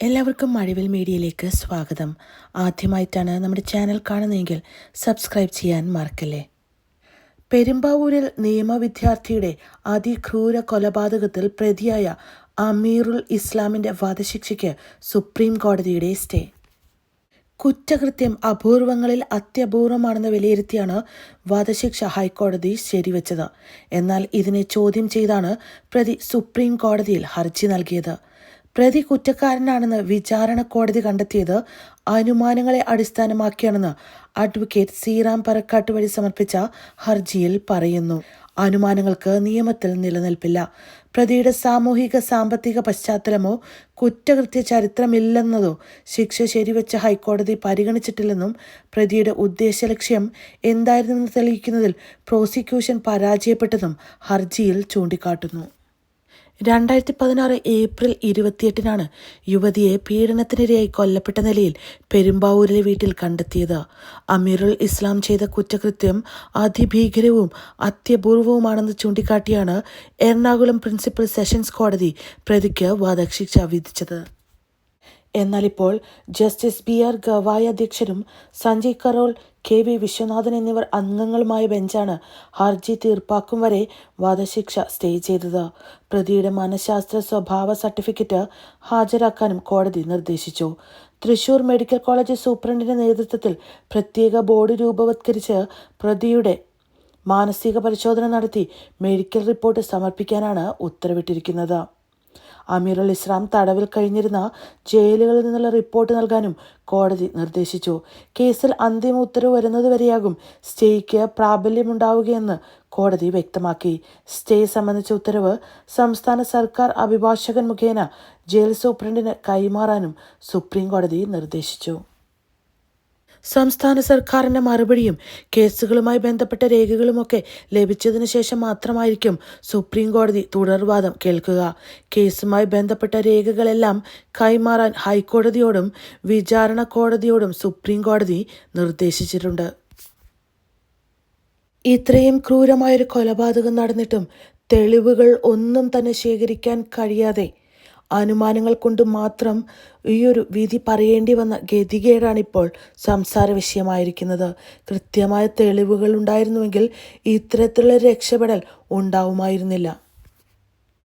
എല്ലാവർക്കും മഴവിൽ മീഡിയയിലേക്ക് സ്വാഗതം. ആദ്യമായിട്ടാണ് നമ്മുടെ ചാനൽ കാണുന്നതെങ്കിൽ സബ്സ്ക്രൈബ് ചെയ്യാൻ മറക്കല്ലേ? പെരുമ്പാവൂരിൽ നിയമ വിദ്യാർത്ഥിയുടെ അതിക്രൂര കൊലപാതകത്തിൽ പ്രതിയായ അമീറുൽ ഇസ്ലാമിന്റെ വധശിക്ഷയ്ക്ക് സുപ്രീം കോടതിയുടെ സ്റ്റേ. കുറ്റകൃത്യം അപൂർവങ്ങളിൽ അത്യപൂർവമാണെന്ന് വിലയിരുത്തിയാണ് വധശിക്ഷ ഹൈക്കോടതി ശരിവച്ചത്. എന്നാൽ ഇതിനെ ചോദ്യം ചെയ്താണ് പ്രതി സുപ്രീം കോടതിയിൽ ഹർജി നൽകിയത്. പ്രതി കുറ്റക്കാരനാണെന്ന് വിചാരണ കോടതി കണ്ടെത്തിയത് അനുമാനങ്ങളെ അടിസ്ഥാനമാക്കിയാണെന്ന് അഡ്വക്കേറ്റ് സീറാം പറക്കാട്ട് വഴി സമർപ്പിച്ച ഹർജിയിൽ പറയുന്നു. അനുമാനങ്ങൾക്ക് നിയമത്തിൽ നിലനിൽപ്പില്ല. പ്രതിയുടെ സാമൂഹിക സാമ്പത്തിക പശ്ചാത്തലമോ കുറ്റകൃത്യ ചരിത്രമില്ലെന്നതോ ശിക്ഷ ശരിവെച്ച ഹൈക്കോടതി പരിഗണിച്ചിട്ടില്ലെന്നും പ്രതിയുടെ ഉദ്ദേശലക്ഷ്യം എന്തായിരുന്നെന്ന് തെളിയിക്കുന്നതിൽ പ്രോസിക്യൂഷൻ പരാജയപ്പെട്ടതും ഹർജിയിൽ ചൂണ്ടിക്കാട്ടുന്നു. രണ്ടായിരത്തി പതിനാറ് ഏപ്രിൽ ഇരുപത്തിയെട്ടിനാണ് യുവതിയെ പീഡനത്തിനിരയായി കൊല്ലപ്പെട്ട നിലയിൽ പെരുമ്പാവൂരിലെ വീട്ടിൽ കണ്ടെത്തിയത്. അമീറുൽ ഇസ്ലാം ചെയ്ത കുറ്റകൃത്യം അതിഭീകരവും അത്യപൂർവവുമാണെന്ന് ചൂണ്ടിക്കാട്ടിയാണ് എറണാകുളം പ്രിൻസിപ്പൽ സെഷൻസ് കോടതി പ്രതിക്ക് വധശിക്ഷ വിധിച്ചത്. എന്നാൽ ഇപ്പോൾ ജസ്റ്റിസ് ബി ആർ ഗവായ് അധ്യക്ഷനും സഞ്ജയ് കറോൾ കെ വി വിശ്വനാഥൻ എന്നിവർ അംഗങ്ങളുമായ ബെഞ്ചാണ് ഹർജി തീർപ്പാക്കും വരെ വധശിക്ഷ സ്റ്റേ ചെയ്തത്. പ്രതിയുടെ മനഃശാസ്ത്ര സ്വഭാവ സർട്ടിഫിക്കറ്റ് ഹാജരാക്കാനും കോടതി നിർദ്ദേശിച്ചു. തൃശൂർ മെഡിക്കൽ കോളേജ് സൂപ്രണ്ടിന്റെ നേതൃത്വത്തിൽ പ്രത്യേക ബോർഡ് രൂപവത്കരിച്ച് പ്രതിയുടെ മാനസിക പരിശോധന നടത്തി മെഡിക്കൽ റിപ്പോർട്ട് സമർപ്പിക്കാനാണ് ഉത്തരവിട്ടിരിക്കുന്നത്. അമീറുൽ ഇസ്ലാം തടവിൽ കഴിഞ്ഞിരുന്ന ജയിലുകളിൽ നിന്നുള്ള റിപ്പോർട്ട് നൽകാനും കോടതി നിർദ്ദേശിച്ചു. കേസിൽ അന്തിമ ഉത്തരവ് വരുന്നതുവരെയാകും സ്റ്റേയ്ക്ക് പ്രാബല്യമുണ്ടാവുകയെന്ന് കോടതി വ്യക്തമാക്കി. സ്റ്റേ സംബന്ധിച്ച ഉത്തരവ് സംസ്ഥാന സർക്കാർ അഭിഭാഷകൻ മുഖേന ജയിൽ സൂപ്രണ്ടിന് കൈമാറാനും സുപ്രീം കോടതി നിർദ്ദേശിച്ചു. സംസ്ഥാന സർക്കാരിന്റെ മറുപടിയും കേസുകളുമായി ബന്ധപ്പെട്ട രേഖകളുമൊക്കെ ലഭിച്ചതിനു ശേഷം മാത്രമായിരിക്കും സുപ്രീം കോടതി തുടർവാദം കേൾക്കുക. കേസുമായി ബന്ധപ്പെട്ട രേഖകളെല്ലാം കൈമാറാൻ ഹൈക്കോടതിയോടും വിചാരണ കോടതിയോടും സുപ്രീം കോടതി നിർദ്ദേശിച്ചിട്ടുണ്ട്. ഇത്രയും ക്രൂരമായൊരു കൊലപാതകം നടന്നിട്ടും തെളിവുകൾ ഒന്നും തന്നെ ശേഖരിക്കാൻ കഴിയാതെ അനുമാനങ്ങൾ കൊണ്ട് മാത്രം ഈ ഒരു വിധി പറയേണ്ടി വന്ന ഗതികേടാണിപ്പോൾ സംസാര വിഷയമായിരിക്കുന്നത്. കൃത്യമായ തെളിവുകൾ ഉണ്ടായിരുന്നുവെങ്കിൽ ഇത്തരത്തിലുള്ള രക്ഷപ്പെടൽ ഉണ്ടാവുമായിരുന്നില്ല.